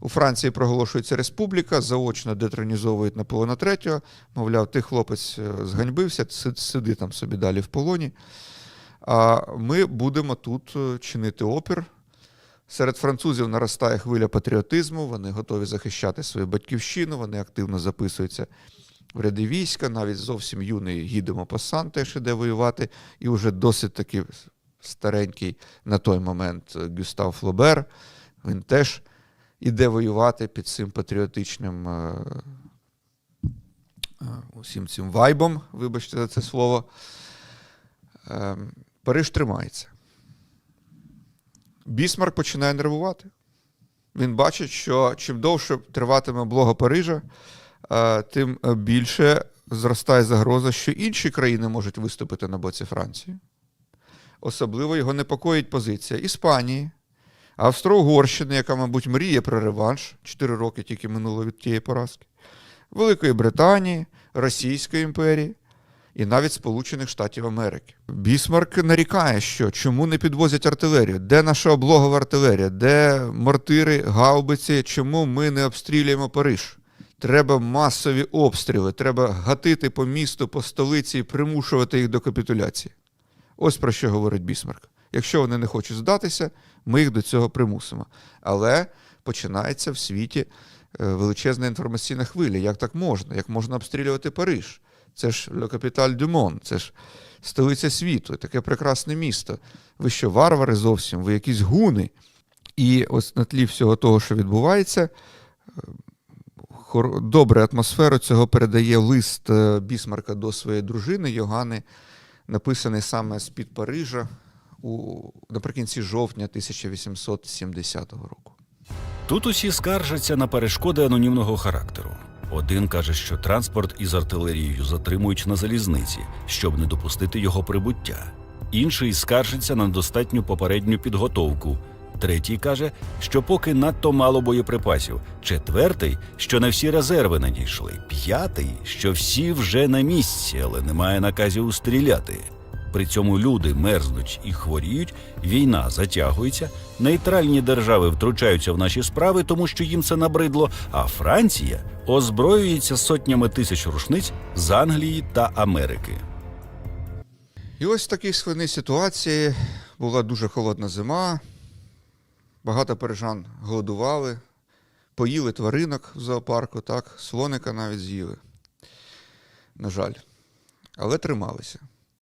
У Франції проголошується республіка, заочно детронізовують Наполеона III. Мовляв, ти хлопець е, зганьбився, сиди там собі далі в полоні. А ми будемо тут е, чинити опір. Серед французів наростає хвиля патріотизму, вони готові захищати свою батьківщину, вони активно записуються в ряди війська, навіть зовсім юний гідо Мопассан теж іде воювати, і вже досить таки старенький на той момент е, Гюстав Флобер, він теж іде воювати під цим патріотичним е, е, усім цим вайбом, вибачте за це слово. Е, Париж тримається. Бісмарк починає нервувати. Він бачить, що чим довше триватиме облога Парижа, тим більше зростає загроза, що інші країни можуть виступити на боці Франції. Особливо його непокоїть позиція Іспанії, Австро-Угорщини, яка, мабуть, мріє про реванш. Чотири роки тільки минуло від тієї поразки, Великої Британії, Російської імперії і навіть Сполучених Штатів Америки. Бісмарк нарікає, що чому не підвозять артилерію? Де наша облогова артилерія? Де мортири, гаубиці? Чому ми не обстрілюємо Париж? Треба масові обстріли, треба гатити по місту, по столиці і примушувати їх до капітуляції. Ось про що говорить Бісмарк. Якщо вони не хочуть здатися, ми їх до цього примусимо. Але починається в світі е, величезна інформаційна хвиля. Як так можна? Як можна обстрілювати Париж? Це ж Le Capital du Monde, це ж столиця світу, таке прекрасне місто. Ви що, варвари зовсім, ви якісь гуни. І ось на тлі всього того, що відбувається, е, добре атмосферу цього передає лист е, Бісмарка до своєї дружини Йогани, написаний саме з-під Парижа у, наприкінці жовтня 1870 року. Тут усі скаржаться на перешкоди анонімного характеру. Один каже, що транспорт із артилерією затримують на залізниці, щоб не допустити його прибуття. Інший скаржиться на достатню попередню підготовку. Третій каже, що поки надто мало боєприпасів. Четвертий, що не всі резерви надійшли. П'ятий, що всі вже на місці, але немає наказів стріляти. При цьому люди мерзнуть і хворіють, війна затягується, нейтральні держави втручаються в наші справи, тому що їм це набридло. А Франція озброюється сотнями тисяч рушниць з Англії та Америки. І ось в такій складній ситуації була дуже холодна зима, багато парижан голодували, поїли тваринок в зоопарку, так, слоника навіть з'їли. На жаль. Але трималися.